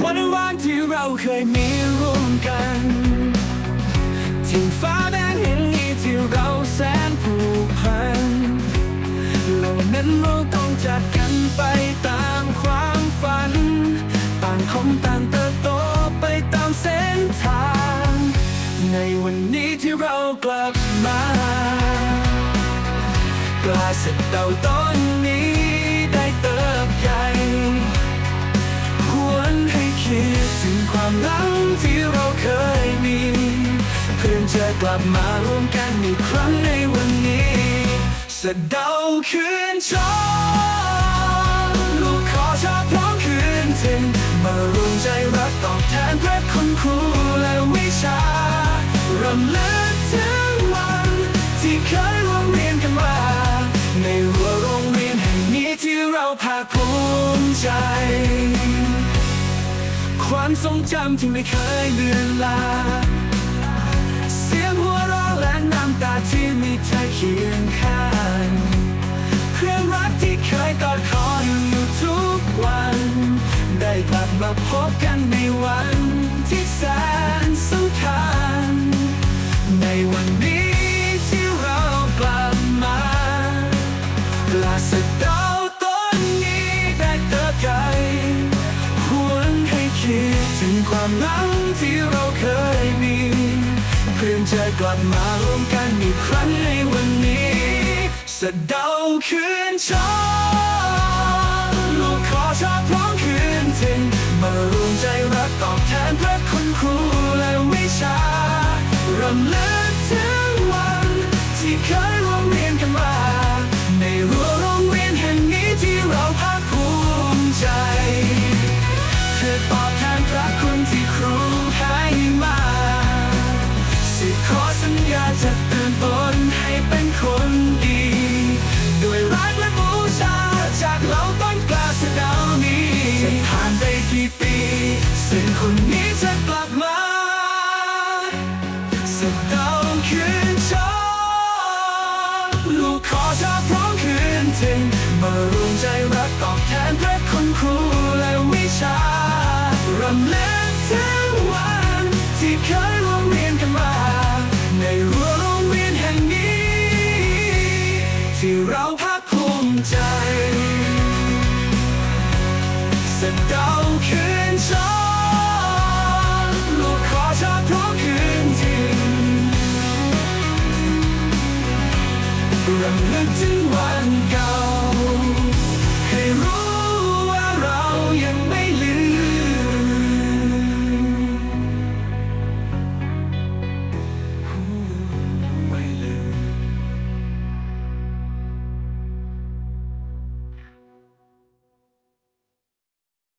วันวานที่เราเคยมีร่วมกันทิ้งฟ้าแดงเห็นนี้ที่เราแสนผูกพันเหล่านั้นเราต้องจากกันไปตามความฝัน ต่างคนต่างเติบโตไปตามเส้นทาง ในวันนี้ที่เรากลับมากล้าเสร็จเดาต้นนี้ ความหลังที่เราเคยมี เพื่อนจะกลับมารวมกันอีกครั้งในวันนี้สะเดาคืนชอนลูกขอชอบพร้อมคืนถึงมารวมใจรักตอบแทนพระคุณครูและวิชารำลึกถึงวันที่เคยร่วมเรียนกันมา ในรั้วโรงเรียนแห่งนี้ที่เราภาคภูมิใจ ความทรงจำที่ไม่เคยเลือนลางเสียงหัวเราะและน้ำตาที่มีเธอเคียงข้างเพื่อนรักที่เคยกอดคออยู่อยู่ทุกวัน ได้กลับมาพบกันในวันที่แสน กลับมารวมกันอีกครั้งในวันนี้สะเดาคืนชอนลูกขอชอบพร้อมคืนถึงมารวม ขอชอบพร้อมคืนถึงมารวมใจรักตอบแทนพระคุณครูและวิชารำลึกถึงวันที่เคยร่วมเรียนกันมา ในรั้วโรงเรียนแห่งนี้ ที่เราภาคภูมิใจสะเดาคืนชอ กถึงวันเก่า